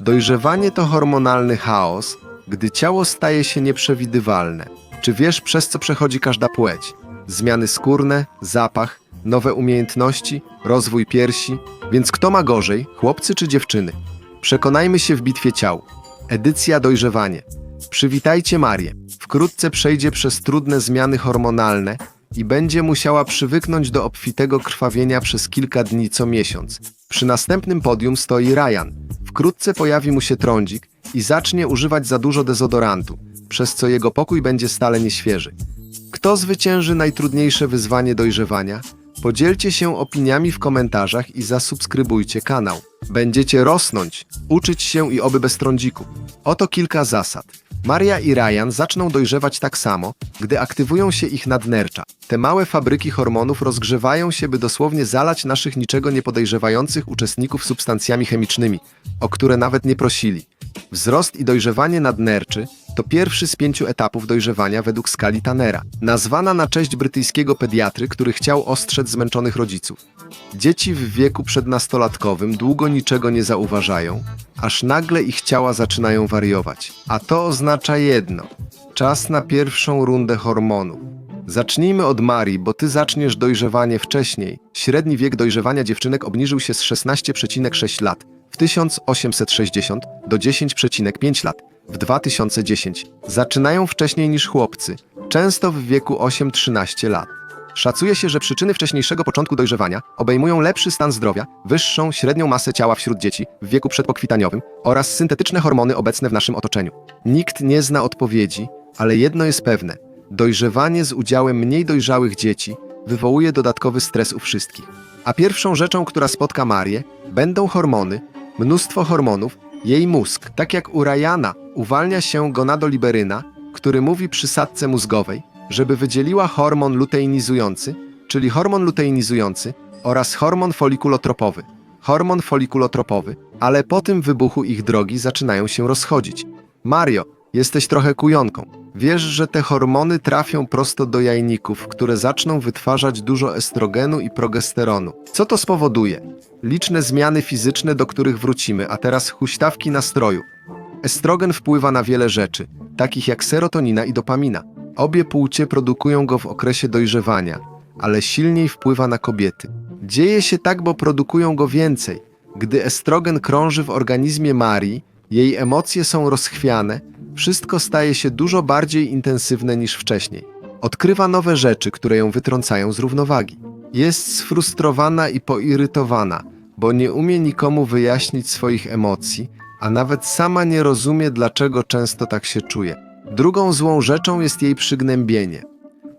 Dojrzewanie to hormonalny chaos, gdy ciało staje się nieprzewidywalne. Czy wiesz, przez co przechodzi każda płeć? Zmiany skórne, zapach, nowe umiejętności, rozwój piersi. Więc kto ma gorzej, chłopcy czy dziewczyny? Przekonajmy się w bitwie ciał. Edycja dojrzewanie. Przywitajcie Marię. Wkrótce przejdzie przez trudne zmiany hormonalne i będzie musiała przywyknąć do obfitego krwawienia przez kilka dni co miesiąc. Przy następnym podium stoi Ryan. Wkrótce pojawi mu się trądzik i zacznie używać za dużo dezodorantu, przez co jego pokój będzie stale nieświeży. Kto zwycięży najtrudniejsze wyzwanie dojrzewania? Podzielcie się opiniami w komentarzach i zasubskrybujcie kanał. Będziecie rosnąć, uczyć się i oby bez trądziku. Oto kilka zasad. Maria i Ryan zaczną dojrzewać tak samo, gdy aktywują się ich nadnercza. Te małe fabryki hormonów rozgrzewają się, by dosłownie zalać naszych niczego nie podejrzewających uczestników substancjami chemicznymi, o które nawet nie prosili. Wzrost i dojrzewanie nadnerczy to pierwszy z pięciu etapów dojrzewania według skali Tannera, nazwana na cześć brytyjskiego pediatry, który chciał ostrzec zmęczonych rodziców. Dzieci w wieku przednastolatkowym długo niczego nie zauważają, aż nagle ich ciała zaczynają wariować. A to oznacza jedno: czas na pierwszą rundę hormonów. Zacznijmy od Marii, bo ty zaczniesz dojrzewanie wcześniej. Średni wiek dojrzewania dziewczynek obniżył się z 16,6 lat w 1860 do 10,5 lat w 2010. Zaczynają wcześniej niż chłopcy, często w wieku 8-13 lat. Szacuje się, że przyczyny wcześniejszego początku dojrzewania obejmują lepszy stan zdrowia, wyższą średnią masę ciała wśród dzieci w wieku przedpokwitaniowym oraz syntetyczne hormony obecne w naszym otoczeniu. Nikt nie zna odpowiedzi, ale jedno jest pewne: dojrzewanie z udziałem mniej dojrzałych dzieci wywołuje dodatkowy stres u wszystkich. A pierwszą rzeczą, która spotka Marię, będą hormony, mnóstwo hormonów, jej mózg, tak jak u Ryana, uwalnia się gonadoliberyna, który mówi przysadce mózgowej, żeby wydzieliła hormon luteinizujący, czyli hormon luteinizujący oraz hormon folikulotropowy. Hormon folikulotropowy, ale po tym wybuchu ich drogi zaczynają się rozchodzić. Mario, jesteś trochę kujonką. Wiesz, że te hormony trafią prosto do jajników, które zaczną wytwarzać dużo estrogenu i progesteronu. Co to spowoduje? Liczne zmiany fizyczne, do których wrócimy, a teraz huśtawki nastroju. Estrogen wpływa na wiele rzeczy, takich jak serotonina i dopamina. Obie płcie produkują go w okresie dojrzewania, ale silniej wpływa na kobiety. Dzieje się tak, bo produkują go więcej. Gdy estrogen krąży w organizmie Marii, jej emocje są rozchwiane, wszystko staje się dużo bardziej intensywne niż wcześniej. Odkrywa nowe rzeczy, które ją wytrącają z równowagi. Jest sfrustrowana i poirytowana, bo nie umie nikomu wyjaśnić swoich emocji, a nawet sama nie rozumie, dlaczego często tak się czuje. Drugą złą rzeczą jest jej przygnębienie.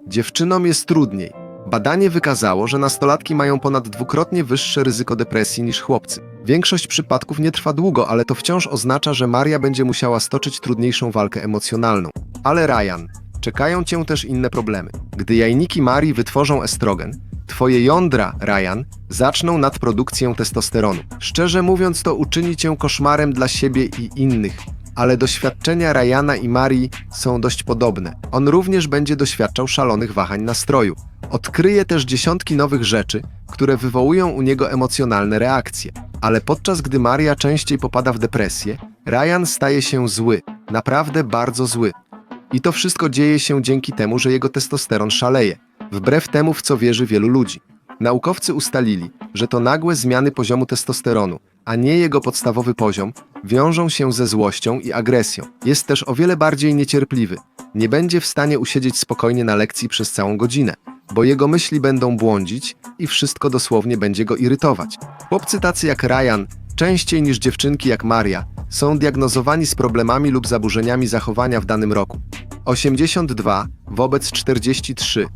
Dziewczynom jest trudniej. Badanie wykazało, że nastolatki mają ponad dwukrotnie wyższe ryzyko depresji niż chłopcy. Większość przypadków nie trwa długo, ale to wciąż oznacza, że Maria będzie musiała stoczyć trudniejszą walkę emocjonalną. Ale Ryan, czekają cię też inne problemy. Gdy jajniki Marii wytworzą estrogen, twoje jądra, Ryan, zaczną nadprodukcję testosteronu. Szczerze mówiąc, to uczyni cię koszmarem dla siebie i innych. Ale doświadczenia Ryana i Marii są dość podobne. On również będzie doświadczał szalonych wahań nastroju. Odkryje też dziesiątki nowych rzeczy, które wywołują u niego emocjonalne reakcje. Ale podczas gdy Maria częściej popada w depresję, Ryan staje się zły, naprawdę bardzo zły. I to wszystko dzieje się dzięki temu, że jego testosteron szaleje, wbrew temu, w co wierzy wielu ludzi. Naukowcy ustalili, że to nagłe zmiany poziomu testosteronu, a nie jego podstawowy poziom, wiążą się ze złością i agresją. Jest też o wiele bardziej niecierpliwy. Nie będzie w stanie usiedzieć spokojnie na lekcji przez całą godzinę, bo jego myśli będą błądzić i wszystko dosłownie będzie go irytować. Chłopcy tacy jak Ryan, częściej niż dziewczynki jak Maria, są diagnozowani z problemami lub zaburzeniami zachowania w danym roku. 82 wobec 43.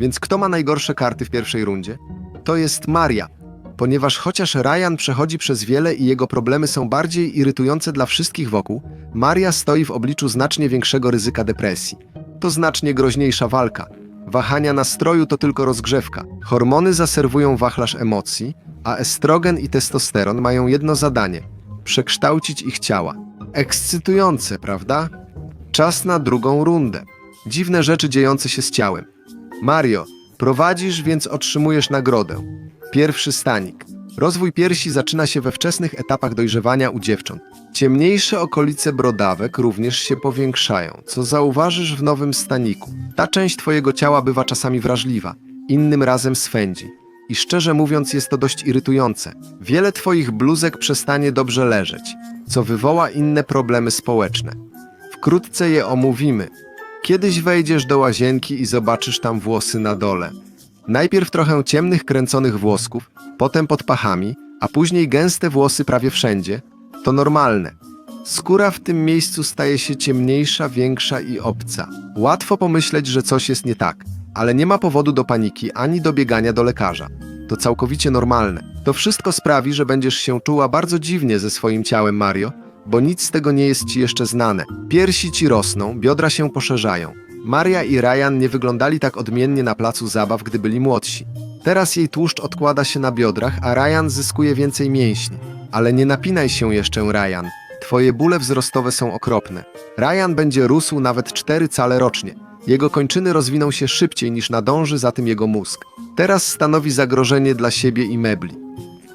Więc kto ma najgorsze karty w pierwszej rundzie? To jest Maria, ponieważ chociaż Ryan przechodzi przez wiele i jego problemy są bardziej irytujące dla wszystkich wokół, Maria stoi w obliczu znacznie większego ryzyka depresji. To znacznie groźniejsza walka. Wahania nastroju to tylko rozgrzewka. Hormony zaserwują wachlarz emocji, a estrogen i testosteron mają jedno zadanie przekształcić ich ciała. Ekscytujące, prawda? Czas na drugą rundę. Dziwne rzeczy dziejące się z ciałem. Mario, prowadzisz, więc otrzymujesz nagrodę. Pierwszy stanik. Rozwój piersi zaczyna się we wczesnych etapach dojrzewania u dziewcząt. Ciemniejsze okolice brodawek również się powiększają, co zauważysz w nowym staniku. Ta część twojego ciała bywa czasami wrażliwa, innym razem swędzi. I szczerze mówiąc, jest to dość irytujące. Wiele twoich bluzek przestanie dobrze leżeć, co wywoła inne problemy społeczne. Wkrótce je omówimy. Kiedyś wejdziesz do łazienki i zobaczysz tam włosy na dole. Najpierw trochę ciemnych, kręconych włosków, potem pod pachami, a później gęste włosy prawie wszędzie. To normalne. Skóra w tym miejscu staje się ciemniejsza, większa i obca. Łatwo pomyśleć, że coś jest nie tak, ale nie ma powodu do paniki ani do biegania do lekarza. To całkowicie normalne. To wszystko sprawi, że będziesz się czuła bardzo dziwnie ze swoim ciałem, Mario, bo nic z tego nie jest ci jeszcze znane. Piersi ci rosną, biodra się poszerzają. Maria i Ryan nie wyglądali tak odmiennie na placu zabaw, gdy byli młodsi. Teraz jej tłuszcz odkłada się na biodrach, a Ryan zyskuje więcej mięśni. Ale nie napinaj się jeszcze, Ryan. Twoje bóle wzrostowe są okropne. Ryan będzie rósł nawet 4 cale rocznie. Jego kończyny rozwiną się szybciej niż nadąży za tym jego mózg. Teraz stanowi zagrożenie dla siebie i mebli.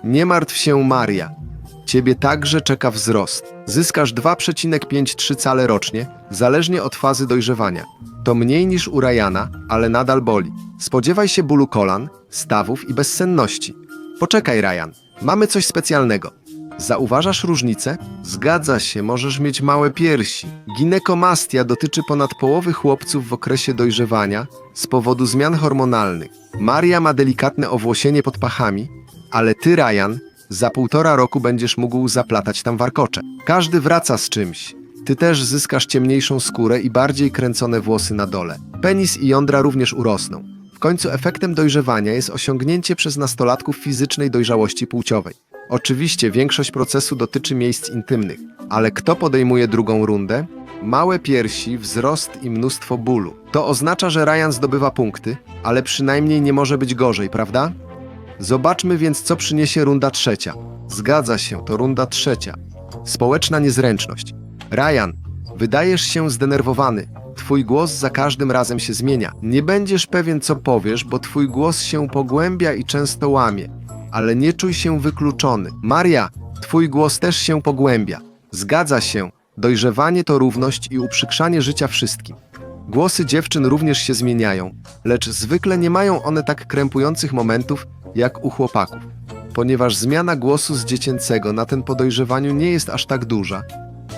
Nie martw się, Maria. Ciebie także czeka wzrost. Zyskasz 2,53 cale rocznie, zależnie od fazy dojrzewania. To mniej niż u Ryana, ale nadal boli. Spodziewaj się bólu kolan, stawów i bezsenności. Poczekaj, Ryan. Mamy coś specjalnego. Zauważasz różnicę? Zgadza się, możesz mieć małe piersi. Ginekomastia dotyczy ponad połowy chłopców w okresie dojrzewania z powodu zmian hormonalnych. Maria ma delikatne owłosienie pod pachami, ale ty, Ryan, za półtora roku będziesz mógł zaplatać tam warkocze. Każdy wraca z czymś. Ty też zyskasz ciemniejszą skórę i bardziej kręcone włosy na dole. Penis i jądra również urosną. W końcu efektem dojrzewania jest osiągnięcie przez nastolatków fizycznej dojrzałości płciowej. Oczywiście większość procesu dotyczy miejsc intymnych, ale kto podejmuje drugą rundę? Małe piersi, wzrost i mnóstwo bólu. To oznacza, że Ryan zdobywa punkty, ale przynajmniej nie może być gorzej, prawda? Zobaczmy więc, co przyniesie runda trzecia. Zgadza się, to runda trzecia. Społeczna niezręczność. Ryan, wydajesz się zdenerwowany. Twój głos za każdym razem się zmienia. Nie będziesz pewien, co powiesz, bo twój głos się pogłębia i często łamie. Ale nie czuj się wykluczony. Maria, twój głos też się pogłębia. Zgadza się. Dojrzewanie to równość i uprzykrzanie życia wszystkim. Głosy dziewczyn również się zmieniają, lecz zwykle nie mają one tak krępujących momentów jak u chłopaków. Ponieważ zmiana głosu z dziecięcego na ten po dojrzewaniu nie jest aż tak duża.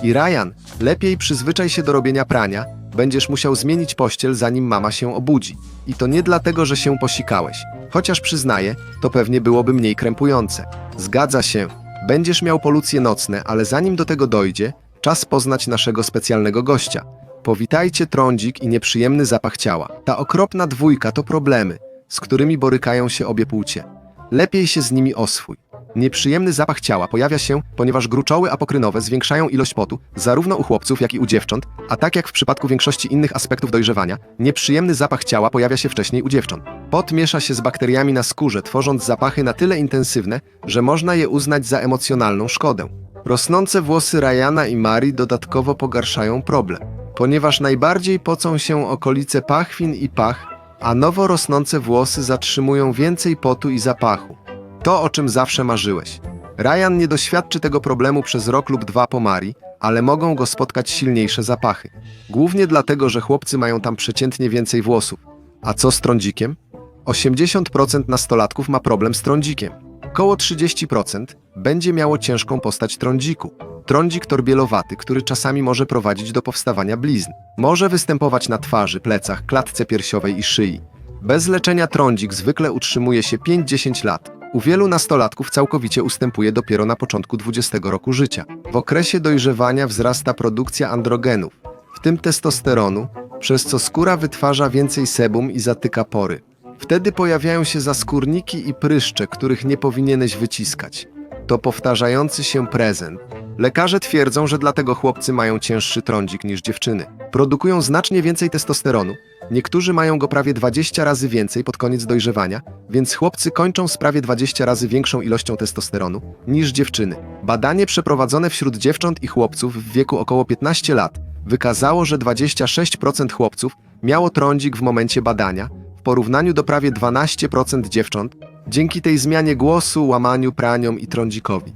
I Ryan, lepiej przyzwyczaj się do robienia prania, będziesz musiał zmienić pościel zanim mama się obudzi. I to nie dlatego, że się posikałeś. Chociaż przyznaję, to pewnie byłoby mniej krępujące. Zgadza się, będziesz miał polucje nocne, ale zanim do tego dojdzie, czas poznać naszego specjalnego gościa. Powitajcie trądzik i nieprzyjemny zapach ciała. Ta okropna dwójka to problemy, z którymi borykają się obie płcie. Lepiej się z nimi oswój. Nieprzyjemny zapach ciała pojawia się, ponieważ gruczoły apokrynowe zwiększają ilość potu zarówno u chłopców, jak i u dziewcząt, a tak jak w przypadku większości innych aspektów dojrzewania, nieprzyjemny zapach ciała pojawia się wcześniej u dziewcząt. Pot miesza się z bakteriami na skórze, tworząc zapachy na tyle intensywne, że można je uznać za emocjonalną szkodę. Rosnące włosy Ryana i Marii dodatkowo pogarszają problem, ponieważ najbardziej pocą się okolice pachwin i pach, a nowo rosnące włosy zatrzymują więcej potu i zapachu. To, o czym zawsze marzyłeś. Ryan nie doświadczy tego problemu przez rok lub dwa po Marii, ale mogą go spotkać silniejsze zapachy. Głównie dlatego, że chłopcy mają tam przeciętnie więcej włosów. A co z trądzikiem? 80% nastolatków ma problem z trądzikiem. Koło 30% będzie miało ciężką postać trądziku. Trądzik torbielowaty, który czasami może prowadzić do powstawania blizn. Może występować na twarzy, plecach, klatce piersiowej i szyi. Bez leczenia trądzik zwykle utrzymuje się 5-10 lat. U wielu nastolatków całkowicie ustępuje dopiero na początku 20 roku życia. W okresie dojrzewania wzrasta produkcja androgenów, w tym testosteronu, przez co skóra wytwarza więcej sebum i zatyka pory. Wtedy pojawiają się zaskórniki i pryszcze, których nie powinieneś wyciskać. To powtarzający się prezent. Lekarze twierdzą, że dlatego chłopcy mają cięższy trądzik niż dziewczyny. Produkują znacznie więcej testosteronu. Niektórzy mają go prawie 20 razy więcej pod koniec dojrzewania, więc chłopcy kończą z prawie 20 razy większą ilością testosteronu niż dziewczyny. Badanie przeprowadzone wśród dziewcząt i chłopców w wieku około 15 lat wykazało, że 26% chłopców miało trądzik w momencie badania, w porównaniu do prawie 12% dziewcząt Dzięki tej zmianie głosu, łamaniu, praniom i trądzikowi.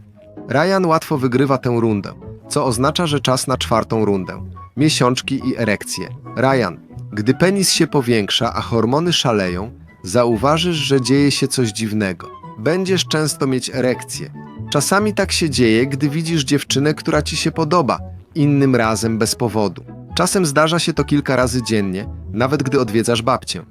Ryan łatwo wygrywa tę rundę, co oznacza, że czas na czwartą rundę. Miesiączki i erekcje. Ryan, gdy penis się powiększa, a hormony szaleją, zauważysz, że dzieje się coś dziwnego. Będziesz często mieć erekcję. Czasami tak się dzieje, gdy widzisz dziewczynę, która ci się podoba, innym razem bez powodu. Czasem zdarza się to kilka razy dziennie, nawet gdy odwiedzasz babcię.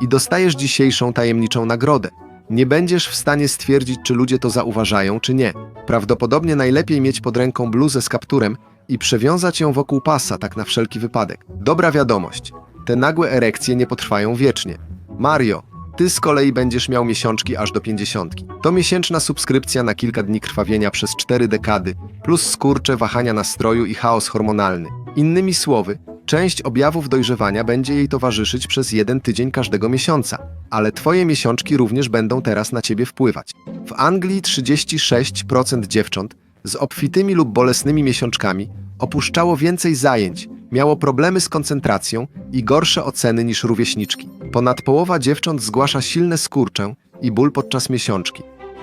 I dostajesz dzisiejszą tajemniczą nagrodę. Nie będziesz w stanie stwierdzić, czy ludzie to zauważają, czy nie. Prawdopodobnie najlepiej mieć pod ręką bluzę z kapturem i przewiązać ją wokół pasa, tak na wszelki wypadek. Dobra wiadomość. Te nagłe erekcje nie potrwają wiecznie. Mario, ty z kolei będziesz miał miesiączki aż do pięćdziesiątki. To miesięczna subskrypcja na kilka dni krwawienia przez cztery dekady, plus skurcze, wahania nastroju i chaos hormonalny. Innymi słowy, część objawów dojrzewania będzie jej towarzyszyć przez jeden tydzień każdego miesiąca, ale twoje miesiączki również będą teraz na ciebie wpływać. W Anglii 36% dziewcząt z obfitymi lub bolesnymi miesiączkami opuszczało więcej zajęć, miało problemy z koncentracją i gorsze oceny niż rówieśniczki. Ponad połowa dziewcząt zgłasza silne skurczę i ból podczas miesiączki.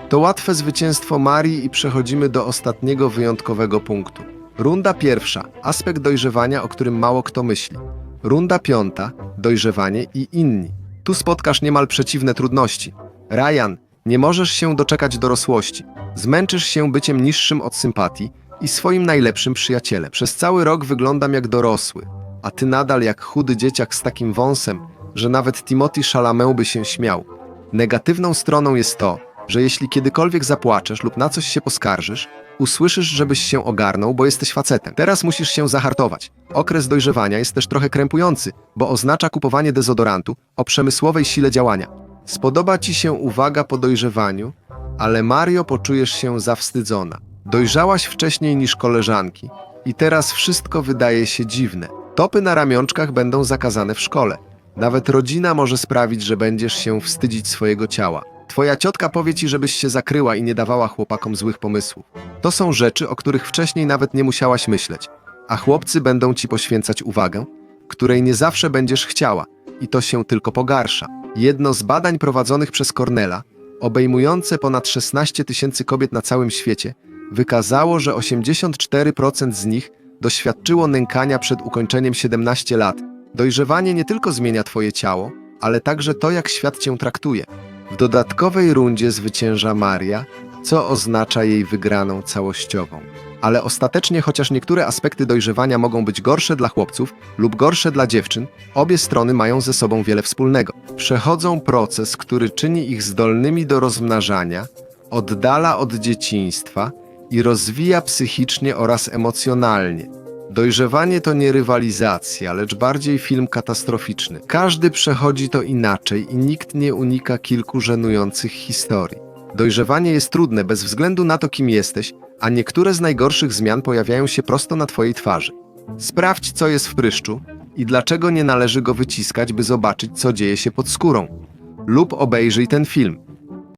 To łatwe zwycięstwo Marii i przechodzimy do ostatniego wyjątkowego punktu. Runda pierwsza aspekt dojrzewania, o którym mało kto myśli. Runda piąta dojrzewanie i inni. Tu spotkasz niemal przeciwne trudności. Ryan, nie możesz się doczekać dorosłości. Zmęczysz się byciem niższym od sympatii i swoim najlepszym przyjacielem. Przez cały rok wyglądam jak dorosły, a ty nadal jak chudy dzieciak z takim wąsem, że nawet Timothy Chalamet by się śmiał. Negatywną stroną jest to, że jeśli kiedykolwiek zapłaczesz lub na coś się poskarżysz, usłyszysz, żebyś się ogarnął, bo jesteś facetem. Teraz musisz się zahartować. Okres dojrzewania jest też trochę krępujący, bo oznacza kupowanie dezodorantu o przemysłowej sile działania. Spodoba ci się uwaga po dojrzewaniu, ale Mario poczujesz się zawstydzona. Dojrzałaś wcześniej niż koleżanki i teraz wszystko wydaje się dziwne. Topy na ramionczkach będą zakazane w szkole. Nawet rodzina może sprawić, że będziesz się wstydzić swojego ciała. Twoja ciotka powie ci, żebyś się zakryła i nie dawała chłopakom złych pomysłów. To są rzeczy, o których wcześniej nawet nie musiałaś myśleć, a chłopcy będą ci poświęcać uwagę, której nie zawsze będziesz chciała i to się tylko pogarsza. Jedno z badań prowadzonych przez Cornella, obejmujące ponad 16 tysięcy kobiet na całym świecie, wykazało, że 84% z nich doświadczyło nękania przed ukończeniem 17 lat. Dojrzewanie nie tylko zmienia twoje ciało, ale także to, jak świat cię traktuje. W dodatkowej rundzie zwycięża Maria, co oznacza jej wygraną całościową. Ale ostatecznie, chociaż niektóre aspekty dojrzewania mogą być gorsze dla chłopców lub gorsze dla dziewczyn, obie strony mają ze sobą wiele wspólnego. Przechodzą proces, który czyni ich zdolnymi do rozmnażania, oddala od dzieciństwa i rozwija psychicznie oraz emocjonalnie. Dojrzewanie to nie rywalizacja, lecz bardziej film katastroficzny. Każdy przechodzi to inaczej i nikt nie unika kilku żenujących historii. Dojrzewanie jest trudne bez względu na to, kim jesteś, a niektóre z najgorszych zmian pojawiają się prosto na twojej twarzy. Sprawdź, co jest w pryszczu i dlaczego nie należy go wyciskać, by zobaczyć, co dzieje się pod skórą. Lub obejrzyj ten film.